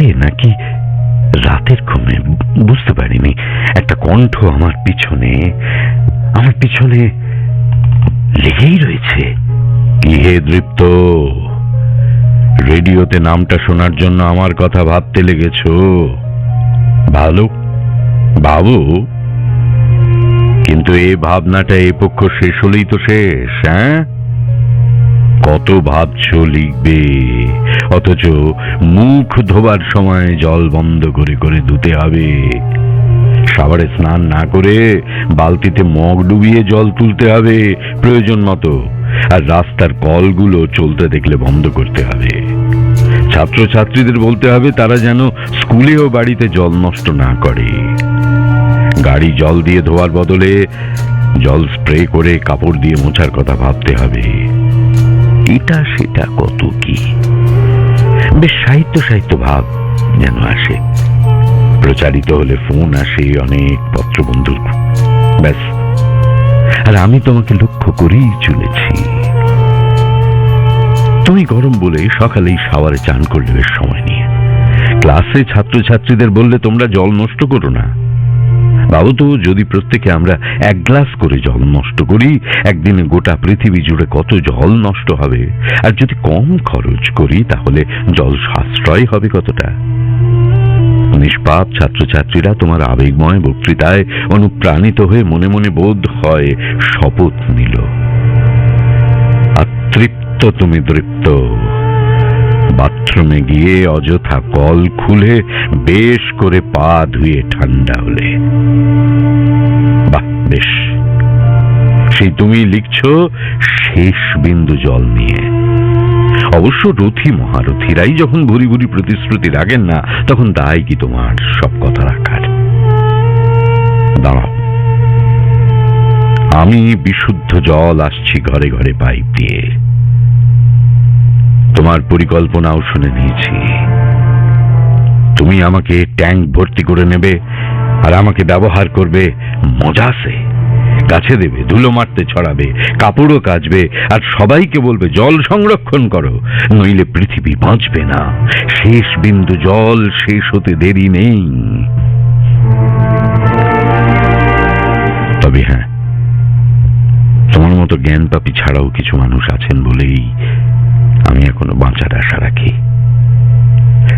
সকালে নাকি? রাতের ঘুমে? বুঝতে পারিনি। একটা কণ্ঠ আমার পিছনে আমার পিছনে লেগেই রয়েছে। কি হে দৃপ্ত, রেডিওতে নামটা শোনার জন্য আমার কথা ভাবতে লেগেছো? ভালো বাবু। কিন্তু এ ভাবনাটা এ পক্ষ শেষ হলেই তো শেষ হ্যাঁ? কত ভাবছ লিখবে? অথচ মুখ ধোবার সময় জল বন্ধ করে করে ধুতে হবে। সাবারে স্নান না করে বালতিতে মগ ডুবিয়ে জল তুলতে হবে, প্রয়োজন মতো। আর রাস্তার কলগুলো চলতে দেখলে বন্ধ করতে হবে। ছাত্রছাত্রীদের বলতে হবে তারা যেন স্কুলে ও বাড়িতে জল নষ্ট না করে। গাড়ি জল দিয়ে ধোয়ার বদলে জল স্প্রে করে কাপড় দিয়ে মোছার কথা ভাবতে হবে। এটা, সেটা কত কি? বেশ সাহিত্য সাহিত্য ভাব যেন আসে। প্রচারিত হলে ফোন আসে অনেক পত্রবন্ধুর। ব্যাস। আর আমি তোমাকে লক্ষ্য করেই চলেছি। তুমি গরম বলে সকালেই শাওয়ারে চান করলে বেশ সময় নিয়ে। ক্লাসে ছাত্রছাত্রীদের বললে তোমরা জল নষ্ট করো না। বাবু তো যদি প্রত্যেকে আমরা এক গ্লাস করে জল নষ্ট করি, একদিনে গোটা পৃথিবী জুড়ে কত জল নষ্ট হবে? আর যদি কম খরচ করি, তাহলে জল সাশ্রয় হবে কতটা? নিষ্পাপ ছাত্রছাত্রীরা তোমার আবেগময় বক্তৃতায় অনুপ্রাণিত হয়ে মনে মনে বোধ হয় শপথ নিল। তৃপ্ত তুমি তৃপ্ত বাথরুমে গিয়ে অযথা কল খুলে বেশ করে পা ধুয়ে ঠান্ডা হলে। বাহ, বেশ। সেই তুমি লিখছো শেষ বিন্দু জল নিয়ে। অবশ্য রথী মহারথীরাই যখন ভুরি ভুরি প্রতিশ্রুতি রাখেন না, তখন তাই কি তোমার সব কথা রাখার দাঁড়াও। আমি বিশুদ্ধ জল আসছি ঘরে ঘরে পাইপ দিয়ে। তোমার পরিকল্পনাও শুনে নিয়েছি। তুমি আমাকে ট্যাঙ্ক ভর্তি করে নেবে আর আমাকে ব্যবহার করবে মজাসে। গাছে দেবে, ধুলো মারতে ছড়াবে, কাপড়ও কাচবে আর সবাইকে বলবে, জল সংরক্ষণ করো। নইলে পৃথিবী বাঁচবে না। শেষ বিন্দু জল শেষ হতে দেরি নেই। তবে হ্যাঁ তোমার মতো জ্ঞান পাপি ছাড়াও কিছু মানুষ আছেন বলেই আমি এখনও বাঁচার আশা রাখি।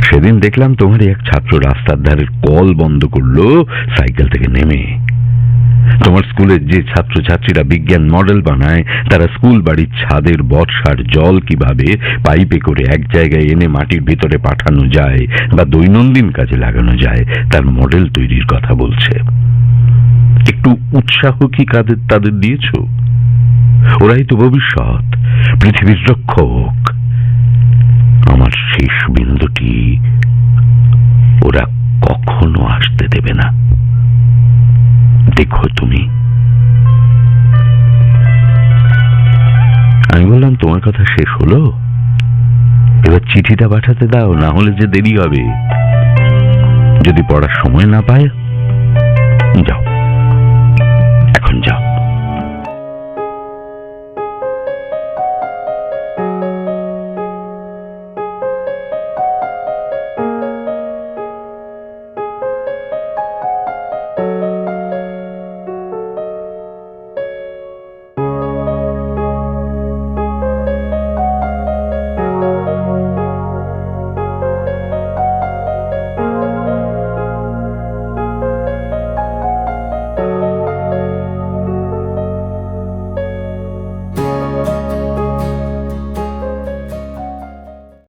সেদিন দেখলাম তোমারই এক ছাত্র রাস্তার ধারের কল বন্ধ করল, সাইকেল থেকে নেমে। তোমার স্কুলের যে ছাত্রছাত্রীরা বিজ্ঞান মডেল বানায়, তারা স্কুল বাড়ির ছাদের বর্ষার জল কীভাবে পাইপে করে এক জায়গায় এনে মাটির ভিতরে পাঠানো যায় বা দৈনন্দিন কাজে লাগানো যায়, তার মডেল তৈরির কথা বলছে। একটু উৎসাহ কি কাদের, তাদের দিয়েছ? ওরাই তো ভবিষ্যৎ, পৃথিবীর রক্ষক। শেষ বিন্দুটি ওরা কখনো আসতে দেবে না। দেখো তুমি। আমি বললাম, তোমার কথা শেষ হলো? এবার চিঠিটা পাঠাতে দাও, না হলে যে দেরি হবে। যদি পড়ার সময় না পায়, যাও।